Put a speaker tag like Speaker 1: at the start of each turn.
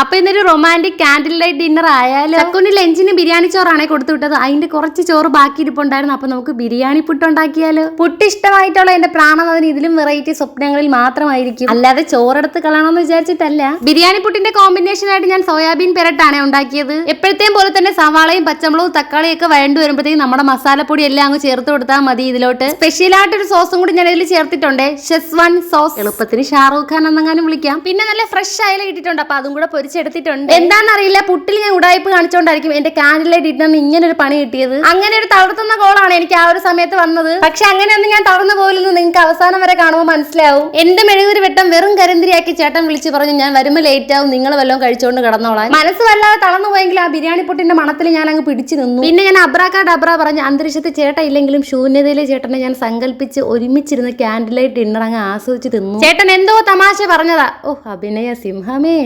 Speaker 1: അപ്പൊ ഇന്നൊരു romantic candle light dinner ആയാലും? ചക്കുന് ലഞ്ചിന് ബിരിയാണി ചോറാണേ കൊടുത്തു വിട്ടത്. അതിന്റെ കുറച്ച് ചോറ് ബാക്കി ഇരിപ്പുണ്ടായിരുന്നു അപ്പൊ നമുക്ക് ബിരിയാണി പുട്ട് ഉണ്ടാക്കിയാലോ? പുട്ട് ഇഷ്ടമായിട്ടുള്ള എന്റെ പ്രാണനാഥന് ഇതിലും വെറൈറ്റി സ്വപ്നങ്ങളിൽ മാത്രമായിരിക്കും. അല്ലാതെ ചോറെടുത്ത് കളയണമെന്ന് വിചാരിച്ചിട്ടല്ല. ബിരിയാണി പുട്ടിന്റെ കോമ്പിനേഷൻ ആയിട്ട് ഞാൻ സോയാബീൻ പെരട്ടാണ് ഉണ്ടാക്കിയത്. എപ്പോഴത്തെയും പോലെ തന്നെ സവാളയും പച്ചമുളകും തക്കാളിയും ഒക്കെ വഴണ്ടു വരുമ്പോഴത്തേക്കും നമ്മുടെ മസാലപ്പൊടി എല്ലാം അങ്ങ് ചേർത്ത് കൊടുത്താൽ മതി ഇതിലോട്ട്. സ്പെഷ്യൽ ആയിട്ട് ഒരു സോസും കൂടി ഞാൻ ഇതിൽ ചേർത്തിട്ടുണ്ട്. ഷെസ്വാൻ സോസ് എളുപ്പത്തിന് ഷാറൂഖ് ഖാൻ എന്നെങ്ങാനും വിളിക്കാം. പിന്നെ നല്ല ഫ്രഷ് ആയാലും കിട്ടിയിട്ടുണ്ട്. അപ്പൊ അതും കൂടെ പൊരിച്ചെടുത്തിട്ടുണ്ട് എന്താണെന്നറിയില്ല. പുട്ടിൽ ഞാൻ ഉടായ്പ് കാണിച്ചോണ്ടായിരിക്കും. എന്റെ കാൻഡിലെ ഡിന്നറിന് ഇങ്ങനെ ഒരു പണി കിട്ടിയത്. അങ്ങനെ ഒരു തളർത്തുന്ന കോളാണ് എനിക്ക് ആ ഒരു സമയത്ത് വന്നത്. പക്ഷെ അങ്ങനെയൊന്നും ഞാൻ തളർന്നു പോയില്ലെന്ന് നിങ്ങൾക്ക് അവസാനം വരെ കാണുമ്പോൾ മനസ്സിലാവും. എന്റെ മെഴുകുതിരി വെട്ടം വെറും കരിന്തിരിയാക്കി ചേട്ടൻ വിളിച്ചു പറഞ്ഞു ഞാൻ വരുമ്പോൾ ലേറ്റ് ആവും നിങ്ങൾ വല്ലതും കഴിച്ചുകൊണ്ട് കിടന്നോളാം മനസ്സ് വല്ലാതെ തളർന്നു പോയെങ്കിൽ ആ ബിരിയാണി പൊട്ടിന്റെ മണത്തിൽ ഞാൻ അങ്ങ് പിടിച്ചു നിന്നു. പിന്നെ ഞാൻ അബ്രാക്കാ ഡബ്ര പറഞ്ഞ അന്തരീക്ഷത്തിൽ ചേട്ട ഇല്ലെങ്കിലും ശൂന്യതയിലെ ചേട്ടനെ ഞാൻ സങ്കല്പിച്ച് ഒരുമിച്ചിരുന്ന് കാൻഡിലായിട്ട് ഡിന്നർ അങ്ങ് ആസ്വദിച്ച് തിന്നു. ചേട്ടൻ എന്തോ തമാശ പറഞ്ഞതാ. ഓ അഭിനയ സിംഹമേ.